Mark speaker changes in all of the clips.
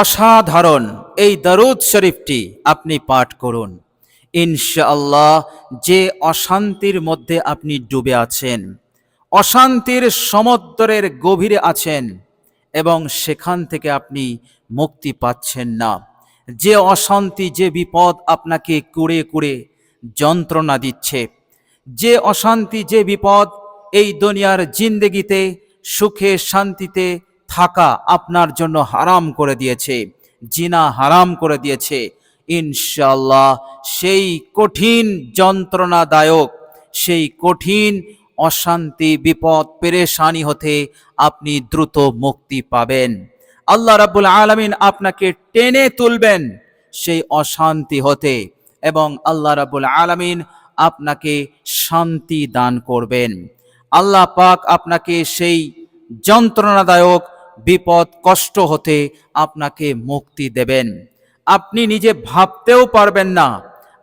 Speaker 1: অসাধারণ এই দারুদ শরীফটি আপনি পাঠ করুন। ইনশাআল্লাহ যে অশান্তির মধ্যে আপনি ডুবে আছেন, অশান্তির সমুদ্রের গভীরে আছেন এবং সেখান থেকে আপনি মুক্তি পাচ্ছেন না। যে অশান্তি, যে বিপদ আপনাকে কুড়ে কুড়ে যন্ত্রণা দিচ্ছে, যে অশান্তি, যে বিপদ এই দুনিয়ার জিন্দগিতে, সুখে শান্তিতে থাকা আপনার জন্য হারাম করে দিয়েছে, জিনা হারাম করে দিয়েছে। ইনশাল্লাহ সেই কঠিন যন্ত্রণাদায়ক, সেই কঠিন অশান্তি, বিপদ, পেরেশানি হতে আপনি দ্রুত মুক্তি পাবেন। আল্লাহ রাব্বুল আলামিন আপনাকে টেনে তুলবেন সেই অশান্তি হতে এবং আল্লাহ রাব্বুল আলামিন আপনাকে শান্তি দান করবেন। আল্লাহ পাক আপনাকে সেই যন্ত্রণাদায়ক বিপদ কষ্ট হতে আপনাকে মুক্তি দেবেন। আপনি নিজে ভাবতেও পারবেন না।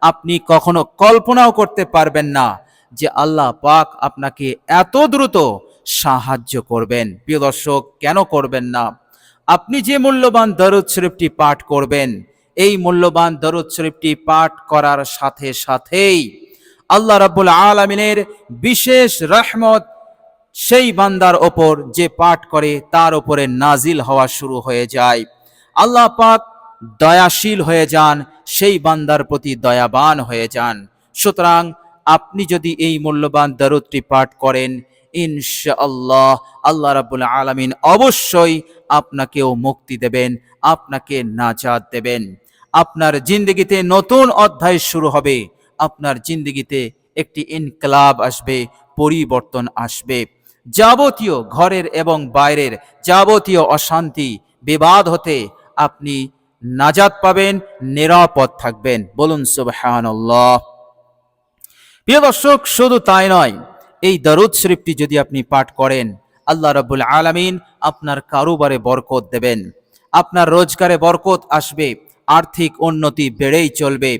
Speaker 1: আপনি কখনো কল্পনাও করতে পারবেন না যে আল্লাহ পাক আপনাকে এত দ্রুত সাহায্য করবেন। প্রিয় দর্শক, কেন করবেন না? আপনি যে মূল্যবান দরুদ শরীফটি পাঠ করবেন, এই মূল্যবান দরুদ শরীফটি পাঠ করার সাথে সাথেই আল্লাহ রাব্বুল আলমিনের বিশেষ রহমত সেই বান্দার ওপর যে পাঠ করে, তার ওপরে নাজিল হওয়া শুরু হয়ে যায়। আল্লাহ পাক দয়াশীল হয়ে যান, সেই বান্দার প্রতি দয়াবান হয়ে যান। সুতরাং আপনি যদি এই মূল্যবান দরুদটি পাঠ করেন, ইনশাআল্লাহ আল্লাহ রাব্বুল আলামিন অবশ্যই আপনাকেও মুক্তি দেবেন, আপনাকে নাজাত দেবেন। আপনার জিন্দগিতে নতুন অধ্যায় শুরু হবে, আপনার জিন্দগিতে একটি ইনকলাব আসবে, পরিবর্তন আসবে। যাবতীয় ঘরের এবং বাইরের যাবতীয় অশান্তি, বিবাদ হতে আপনি নাজাত পাবেন, নিরাপদ থাকবেন। বলুন সুবহানাল্লাহ। প্রিয় দর্শক, শুধু তাই নয়, এই দরুদ শরীফটি যদি আপনি পাঠ করেন, আল্লাহ রাব্বুল আলামিন আপনার কারোবারে বরকত দেবেন। আপনার রোজগারে বরকত আসবে, আর্থিক উন্নতি বেড়েই চলবে।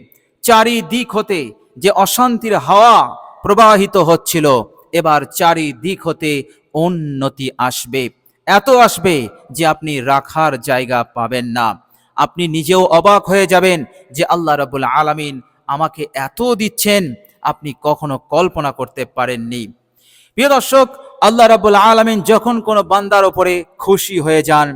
Speaker 1: চারিদিক হতে যে অশান্তির হাওয়া প্রবাহিত হচ্ছিল এবার চারিদিক হতে উন্নতি আসবে। এত আসবে যে আপনি রাখার জায়গা পাবেন না। আপনি নিজেও অবাক হয়ে যাবেন যে আল্লাহ রাবুল আলামিন আমাকে এত দিচ্ছেন, আপনি কখনো কল্পনা করতে পারেননি। প্রিয় দর্শক, আল্লাহ রাবুল আলামিন যখন কোনো বান্দার ওপরে খুশি হয়ে যান,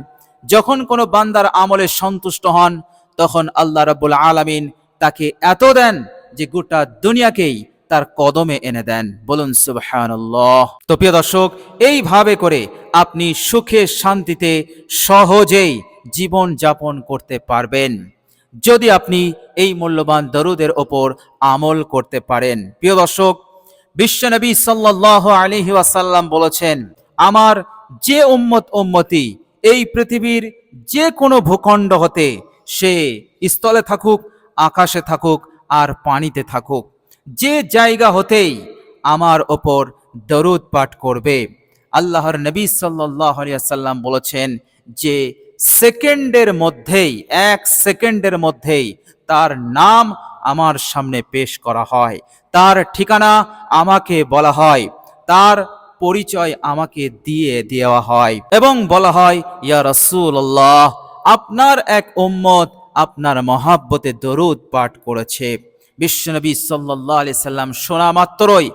Speaker 1: যখন কোনো বান্দার আমলে সন্তুষ্ট হন, তখন আল্লাহ রাবুল আলামিন তাকে এত দেন যে গোটা দুনিয়াকেই তার কদমে এনে দেন। বলুন, সুবহানাল্লাহ। তো প্রিয় দর্শক, এইভাবে করে আপনি সুখে শান্তিতে সহজেই জীবন যাপন করতে পারবেন। যদি আপনি এই মূল্যবান দরুদের ওপর আমল করতে পারেন। প্রিয় দর্শক বিশ্বনবী সাল্লাহ আলহি ওয়াসাল্লাম বলেছেন, আমার যে উম্মত উম্মতি এই পৃথিবীর যে কোনো ভূখণ্ড হতে সে স্থলে থাকুক, আকাশে থাকুক আর পানিতে থাকুক। যে জায়গা হতেই আমার ওপর দরুদ পাঠ করবে। আল্লাহর নবী সাল্লাম বলেছেন যে সেকেন্ডের মধ্যেই, এক সেকেন্ডের মধ্যেই তার নাম আমার সামনে পেশ করা হয়। তার ঠিকানা আমাকে বলা হয়। তার পরিচয় আমাকে দিয়ে দেওয়া হয় এবং বলা হয়, ইয়া রসুল্লাহ আপনার এক উম্মত আপনার মহাব্বতে দরুদ পাঠ করেছে। বিশ্বনবী সাল্লাহ আলি সাল্লাম শোনা মাত্রই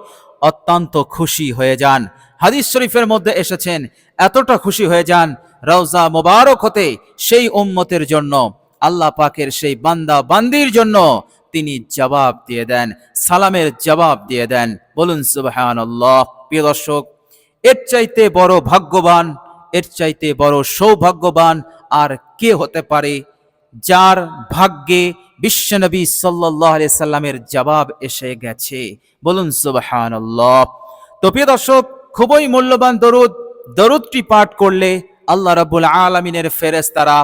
Speaker 1: অত্যন্ত খুশি হয়ে যান। হাদিস শরীফের মধ্যে এসেছেন, এতটা খুশি হয়ে যান, রওজা মোবারক হতে সেই উম্মতের জন্য, আল্লাহ পাকের সেই বান্দা বান্দির জন্য তিনি জবাব দিয়ে দেন, সালামের জবাব দিয়ে দেন। বলুন সুবাহান প্রিয় দর্শক, এর চাইতে বড় ভাগ্যবান, এর চাইতে বড় সৌভাগ্যবান আর কে হতে পারে? যার ভাগ্যে বিশ্বনবী সাল্লাহ সাল্লামের জবাব এসে গেছে। বলুন সুবাহান তো প্রিয় দর্শক, খুবই মূল্যবান দরুদ, দরুদটি পাঠ করলে আল্লাহ রাবুল আলমিনের ফেরেস্তারা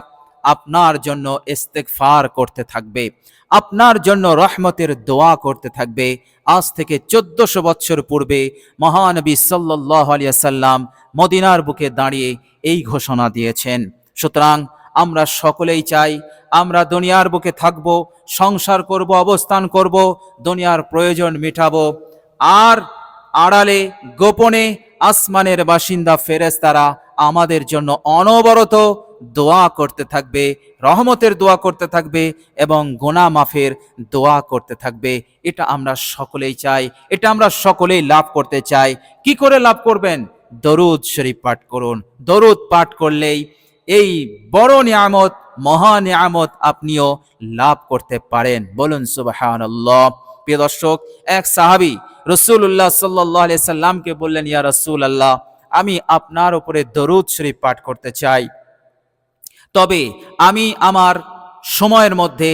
Speaker 1: আপনার জন্য ইস্তেকফার করতে থাকবে, আপনার জন্য রহমতের দোয়া করতে থাকবে। আজ থেকে চোদ্দশো বছর পূর্বে মহানবী সাল্লাহ আলিয়া সাল্লাম মদিনার বুকে দাঁড়িয়ে এই ঘোষণা দিয়েছেন। সুতরাং আমরা সকলেই চাই, আমরা দুনিয়ার বুকে থাকব, সংসার করব, অবস্থান করব, দুনিয়ার প্রয়োজন মেটাবো। আর আড়ালে, গোপনে, আসমানের বাসিন্দা ফেরেস্তারা আমাদের জন্য অনবরত দোয়া করতে থাকবে, রহমতের দোয়া করতে থাকবে এবং গোনা মাফের দোয়া করতে থাকবে। এটা আমরা সকলেই চাই, এটা আমরা সকলেই লাভ করতে চাই। কি করে লাভ করবেন? দরুদ শরীফ পাঠ করুন। দরুদ পাঠ করলেই এই বড় নিয়ামত মহা নিয়ামত আপনিও লাভ করতে পারেন। বলুন সুবাহান প্রিয় দর্শক, এক সাহাবি রসুল্লাহ সাল্লাহ সাল্লামকে বললেন, ইয়া রসুল আল্লাহ আমি আপনার উপরে দরুদ শরীফ পাঠ করতে চাই। তবে আমি আমার সময়ের মধ্যে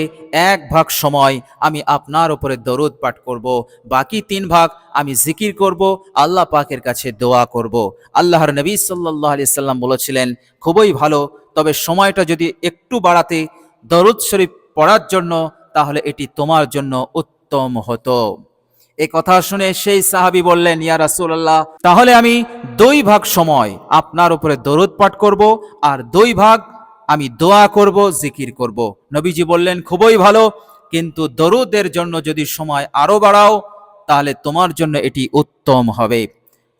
Speaker 1: এক ভাগ সময় আমি আপনার উপরে দরুদ পাঠ করব, বাকি তিন ভাগ আমি জিকির করব, আল্লাহ পাকের কাছে দোয়া করব। আল্লাহর নবী সাল্লাহ আলি সাল্লাম বলেছিলেন, খুবই ভালো, তবে সময়টা যদি একটু বাড়াতে দরুদ শরীফ পড়ার জন্য, তাহলে এটি তোমার জন্য উত্তম হতো। এই কথা শুনে সেই সাহাবি বললেন, ইয়া রাসূলুল্লাহ, তাহলে আমি দুই ভাগ সময় আপনার উপরে দরুদ পাঠ করব, আর দুই ভাগ আমি দোয়া করব, জিকির করব। নবীজি বললেন, খুবই ভালো। কিন্তু দরুদের জন্য যদি সময় আরও বাড়াও, তাহলে তোমার জন্য এটি উত্তম হবে।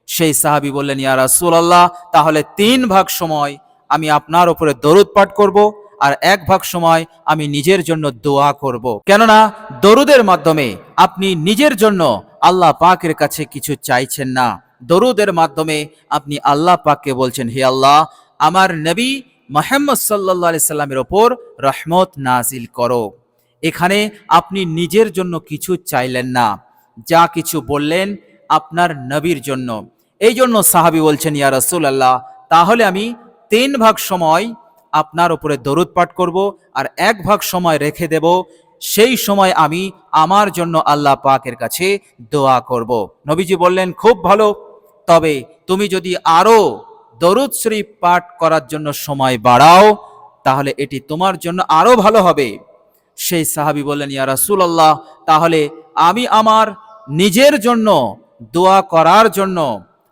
Speaker 1: সেই সাহাবি বললেন, ইয়া রাসূলুল্লাহ, তাহলে তিন ভাগ সময় আমি আপনার উপরে দরুদ পাঠ করব আর এক ভাগ সময় আমি নিজের জন্য দোয়া করব। কেননা, দরুদের মাধ্যমে আপনি নিজের জন্য আল্লাহ পাকের কাছে কিছু চাইছেন না। দরুদের মাধ্যমে আপনি আল্লাহ পাককে বলছেন, হে আল্লাহ, আমার নবী মোহাম্মদ সাল্লাহ আলি সাল্লামের ওপর রহমত নাজিল করো। এখানে আপনি নিজের জন্য কিছু চাইলেন না। যা কিছু বললেন আপনার নবীর জন্য। এই জন্য সাহাবি বলছেন, ইয়া রসুল আল্লাহ তাহলে আমি তিন ভাগ সময় আপনার উপরে দরুদ পাঠ করব আর এক ভাগ সময় রেখে দেব। সেই সময় আমি আমার জন্য আল্লাহ পাকের কাছে দোয়া করব। নবীজি বললেন, খুব ভালো। তবে তুমি যদি আরও দরুদ শরীফ পাঠ করার জন্য সময় বাড়াও, তাহলে এটি তোমার জন্য আরও ভালো হবে সেই সাহাবি বললেন, ইয়া রাসূলুল্লাহ, তাহলে আমি আমার নিজের জন্য দোয়া করার জন্য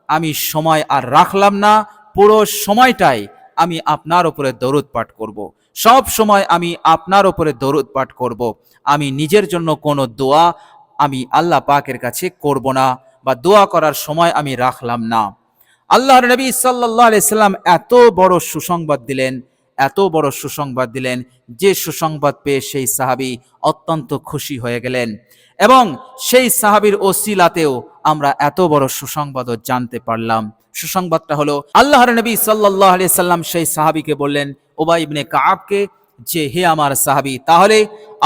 Speaker 1: আমি সময় আর রাখলাম না, পুরো সময়টাই আমি আপনার উপরে দরুদ পাঠ করব। সব সময় আমি আপনার উপরে দরুদ পাঠ করব। আমি নিজের জন্য কোনো দোয়া আমি আল্লাহ পাকের কাছে করব না বা দোয়া করার সময় আমি রাখলাম না আল্লাহর নবী সাল্লাহ আলাইসাল্লাম এত বড় সুসংবাদ দিলেন, এত বড় সুসংবাদ দিলেন, যে সুসংবাদ পেয়ে সেই সাহাবি অত্যন্ত খুশি হয়ে গেলেন। এবং সেই সাহাবির ওসিলাতেও আমরা এত বড় সুসংবাদও জানতে পারলাম। সুসংবাদটা হলো, আল্লাহর নবী সাল্লাহ আলি সাল্লাম সেই সাহাবিকে বললেন, ওবাই ইবনে কাবকে যে হে আমার সাহাবি, তাহলে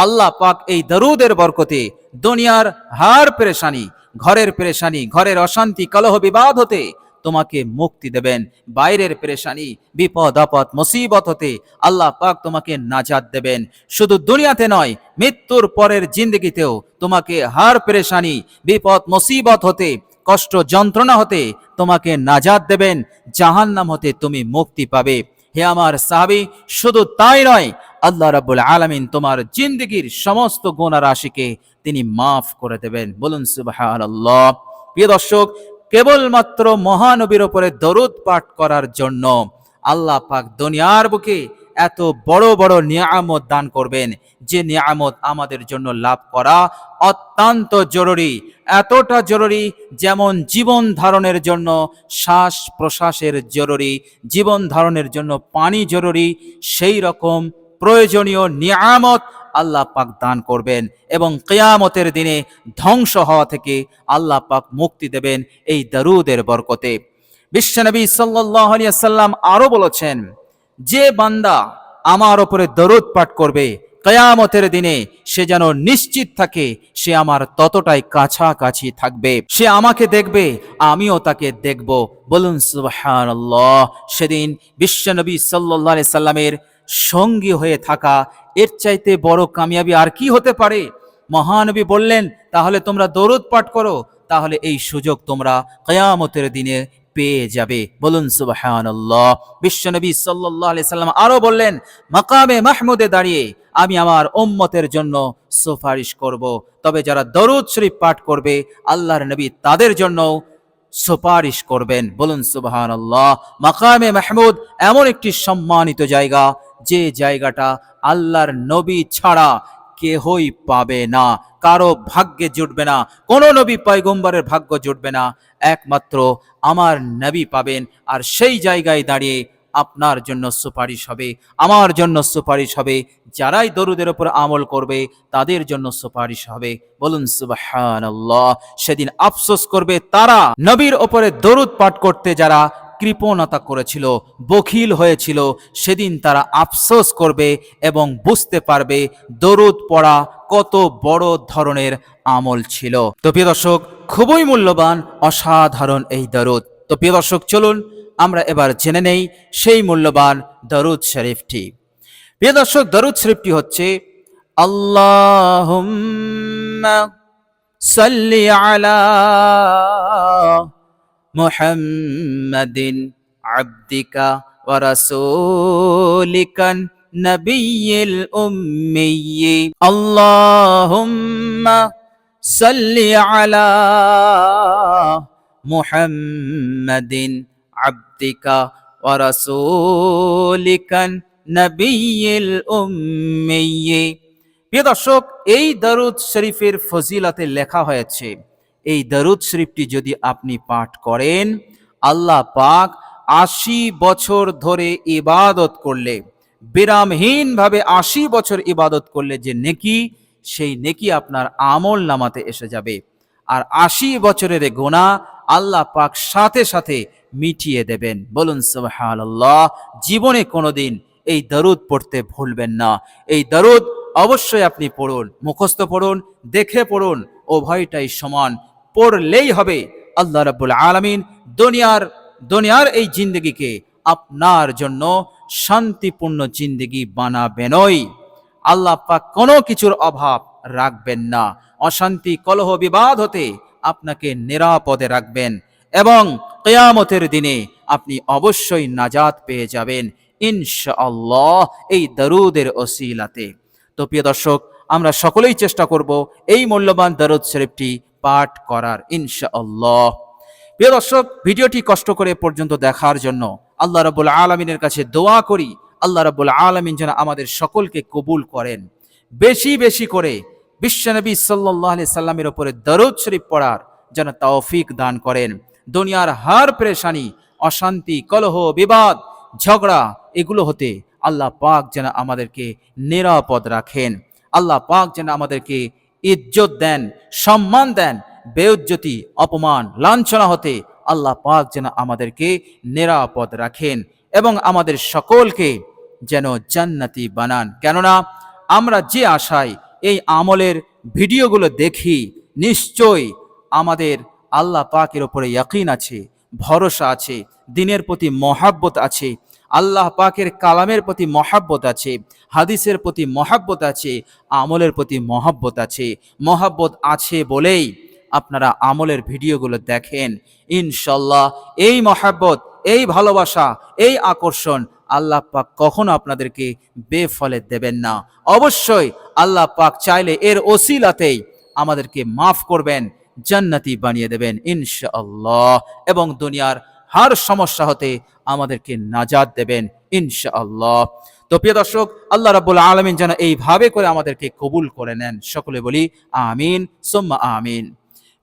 Speaker 1: আল্লাহ পাক এই দরুদের বরকতে দুনিয়ার হার পেরেশানি, ঘরের পেরেশানি, ঘরের অশান্তি, কলহ বিবাদ হতে তোমাকে মুক্তি দেবেন। বাইরের পেরেশানি, বিপদ, আপদ, মুসিবত হতে আল্লাহ পাক তোমাকে নাজাদ দেবেন। শুধু দুনিয়াতে নয়, মৃত্যুর পরের জিন্দগিতেও তোমাকে হার পেরেশানি, বিপদ, মুসিবত হতে, কষ্ট, যন্ত্রণা হতে তোমাকে নাজাদ দেবেন। জাহান্নাম হতে তুমি মুক্তি পাবে। হে আমার সাহাবি, শুধু তাই নয়, আল্লাহ রাব্বুল আলামিন তোমার জিন্দগির সমস্ত গুনাহ রাশিকে তিনি মাফ করে দেবেন। বলুন সুবহানাল্লাহ। প্রিয় দর্শক কেবলমাত্র মহানবীর ওপরে দরুদ পাঠ করার জন্য আল্লাহ পাক দুনিয়ার বুকে এত বড় বড় নিয়ামত দান করবেন। যে নিয়ামত আমাদের জন্য লাভ করা অত্যন্ত জরুরি। এতটা জরুরি যেমন জীবন ধারণের জন্য শ্বাস প্রশ্বাসের জরুরি, জীবন ধারণের জন্য পানি জরুরি, সেই রকম প্রয়োজনীয় নিয়ামত আল্লাহ পাক দান করবেন এবং কেয়ামতের দিনে ধ্বংস হওয়া থেকে আল্লাহ পাক মুক্তি দেবেন এই দারুদের বরকতে। বিশ্বনবী সাল্লাহ সাল্লাম আরও বলেছেন, যে বান্দা আমার ওপরে দরুদ পাঠ করবে, কয়ামতের দিনে সে যেন নিশ্চিত থাকে সে আমার ততটাই কাছাকাছি থাকবে। সে আমাকে দেখবে, আমিও তাকে দেখব। বলুন সুবহানাল্লাহ। সেদিন বিশ্বনবী সাল্লাহ সাল্লামের সঙ্গী হয়ে থাকা, এর চাইতে বড় কামিয়াবি আর কি হতে পারে? মহানবী বললেন, তাহলে তোমরা দরুদ পাঠ করো, তাহলে এই সুযোগ তোমরা কয়ামতের দিনে পেয়ে যাবে। বলুন, সুবহানাল্লাহ। বিশ্বনবী আলাইহি সাল্লাম আরও বললেন, মাকামে মাহমুদে দাঁড়িয়ে আমি আমার উম্মতের জন্য সুপারিশ করব। তবে যারা দরুদ শরীফ পাঠ করবে, আল্লাহর নবী তাদের জন্য সুপারিশ করবেন। বলুন, সুবহানাল্লাহ। মাকামে মাহমুদ এমন একটি সম্মানিত জায়গা, যে জায়গাটা আল্লাহর নবী ছাড়া কেহই পাবে না, কারও ভাগ্যে জুটবে না, কোনো নবী পয়গম্বরের ভাগ্য জুটবে না। একমাত্র আমার নবী পাবেন, আর সেই জায়গায় দাঁড়িয়ে আপনার জন্য সুপারিশ হবে, আমার জন্য সুপারিশ হবে, যারাই দরুদের উপর আমল করবে, তাদের জন্য সুপারিশ হবে। বলুন, সুবহানাল্লাহ। সেদিন আফসোস করবে তারা, নবীর ওপরে দরুদ পাঠ করতে যারা কৃপণতা করেছিল, বখিল হয়েছিল, সেদিন তারা আফসোস করবে এবং বুঝতে পারবে দরুদ পড়া কত বড় ধরনের আমল ছিল। তো প্রিয় দর্শক, খুবই মূল্যবান, অসাধারণ এই দরুদ। তো প্রিয় দর্শক, চলুন আমরা এবার জেনে নেই সেই মূল্যবান দরুদ শরীফটি। প্রিয় দর্শক, দরুদ শরীফটি হচ্ছে, আল্লাহুম্মা সাল্লি আলা মুহাম্মাদিন আবদিকা ওয়া রাসূলিকা নবিয়্যিল উম্মিয়্যি। আল্লাহুম্মা সাল্লি আলা মুহাম্মাদিন ওয়া রাসূলিকা নবিয়্যিল উম্মিয়্যি প্রিয় দর্শক, এই দরুদ শরীফের ফজিলাতে লেখা হয়েছে, এই দরুদ শরীফটি যদি আপনি পাঠ করেন, আল্লাহ পাক আশি বছর ধরে ইবাদত করলে, বিরামহীনভাবে আশি বছর ইবাদত করলে যে নেকি, সেই নেকি আপনার আমল নামাতে এসে যাবে। আর আশি বছরের গোনা আল্লাহ পাক সাথে সাথে মিটিয়ে দেবেন। বলুন, সুবহানাল্লাহ, জীবনে কোনোদিন এই দরুদ পড়তে ভুলবেন না। এই দরুদ অবশ্যই আপনি পড়ুন, মুখস্থ পড়ুন, দেখে পড়ুন উভয়টাই সমান। পড়লেই হবে আল্লাহ রাব্বুল আলামিন দুনিয়ার দুনিয়ার এই জিন্দগিকে আপনার জন্য শান্তিপূর্ণ জিন্দগি বানাবেনই। আল্লাহ পাক কোনো কিছুর অভাব রাখবেন না। অশান্তি, কলহ, বিবাদ হতে আপনাকে নিরাপদে রাখবেন এবং কেয়ামতের দিনে আপনি অবশ্যই নাজাত পেয়ে যাবেন, ইনশাআল্লাহ, এই দরুদের ওসিলাতে। তো প্রিয় দর্শক, আমরা সকলেই চেষ্টা করব এই মূল্যবান দরুদ শরীফটি পাঠ করার, ইনশাআল্লাহ। প্রিয় দর্শক, ভিডিওটি কষ্ট করে পর্যন্ত দেখার জন্য আল্লাহ রাব্বুল আলমিনের কাছে দোয়া করি, আল্লাহ রাব্বুল আলমিন যেন আমাদের সকলকে কবুল করেন। বেশি বেশি করে বিশ্বনবী সাল্লাহ আলি সাল্লামের ওপরে দরুদ শরীফ পড়ার যেন তৌফিক দান করেন। দুনিয়ার হার পেরেশানি, অশান্তি, কলহ, বিবাদ, ঝগড়া, এগুলো হতে আল্লাহ পাক যেন আমাদেরকে নিরাপদ রাখেন। আল্লাহ পাক যেন আমাদেরকে ইজ্জত দেন, সম্মান দেন, বেউজ্জতি, অপমান, লাঞ্ছনা হতে আল্লাহ পাক যেন আমাদেরকে নিরাপদ রাখেন এবং আমাদের সকলকে যেন জান্নাতি বানান। কেননা আমরা যে আশায় এই আমলের ভিডিওগুলো দেখি নিশ্চয় আমাদের আল্লাহ পাকের ওপরে ইয়াকিন আছে, ভরসা আছে, দিনের প্রতি মহাব্বত আছে, আল্লাহ পাকের কালামের প্রতি মহাব্বত আছে, হাদিসের প্রতি মহাব্বত আছে, আমলের প্রতি মহাব্বত আছে। মহাব্বত আছে বলেই আপনারা আমলের ভিডিওগুলো দেখেন। ইনশাল্লাহ এই মহাব্বত, এই ভালোবাসা, এই আকর্ষণ আল্লাহ পাক কখনো আপনাদেরকে বেফলে দেবেন না। অবশ্যই আল্লাহ পাক চাইলে এর ওসিলাতেই আমাদেরকে মাফ করবেন, জান্নাতি বানিয়ে দেবেন ইনশাআল্লাহ। এবং দুনিয়ার হার সমস্যা হতে আমাদেরকে নাজাদ দেবেন ইনশাআল্লাহ। তো প্রিয় দর্শক, আল্লাহ রাব্বুল আলামিন যেন এইভাবে করে আমাদেরকে কবুল করে নেন। সকলে বলি, আমিন, সোম্মা আমিন।